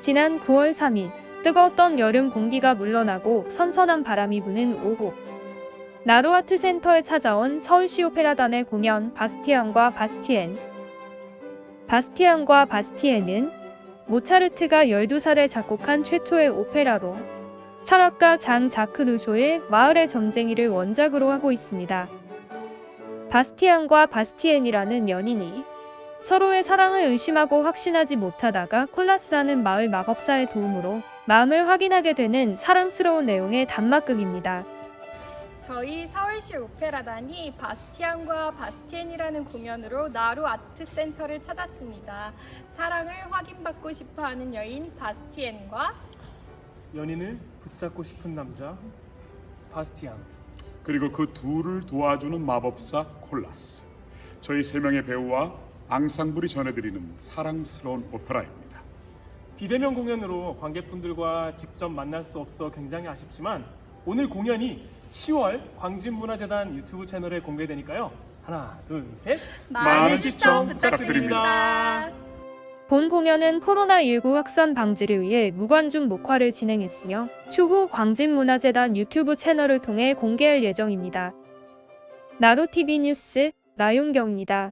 지난 9월 3일 뜨거웠던 여름 공기가 물러나고 선선한 바람이 부는 오후 나루아트 센터에 찾아온 서울시 오페라단의 공연 바스티안과 바스티엔 바스티안과 바스티엔은 모차르트가 12살에 작곡한 최초의 오페라로 철학가 장 자크 루소의 마을의 점쟁이를 원작으로 하고 있습니다. 바스티안과 바스티엔이라는 연인이 서로의 사랑을 의심하고 확신하지 못하다가 콜라스라는 마을 마법사의 도움으로 마음을 확인하게 되는 사랑스러운 내용의 단막극입니다. 저희 서울시 오페라단이 바스티안과 바스티엔이라는 공연으로 나루 아트 센터를 찾았습니다. 사랑을 확인받고 싶어 하는 여인 바스티엔과 연인을 붙잡고 싶은 남자 바스티안 그리고 그 둘을 도와주는 마법사 콜라스. 저희 세 명의 배우와 앙상블이 전해드리는 사랑스러운 오페라입니다. 비대면 공연으로 관객분들과 직접 만날 수 없어 굉장히 아쉽지만 오늘 공연이 10월 광진문화재단 유튜브 채널에 공개되니까요. 하나, 둘, 셋. 많은 시청 시청 부탁드립니다. 본 공연은 코로나19 확산 방지를 위해 무관중 녹화를 진행했으며 추후 광진문화재단 유튜브 채널을 통해 공개할 예정입니다. 나로TV 뉴스 나윤경입니다.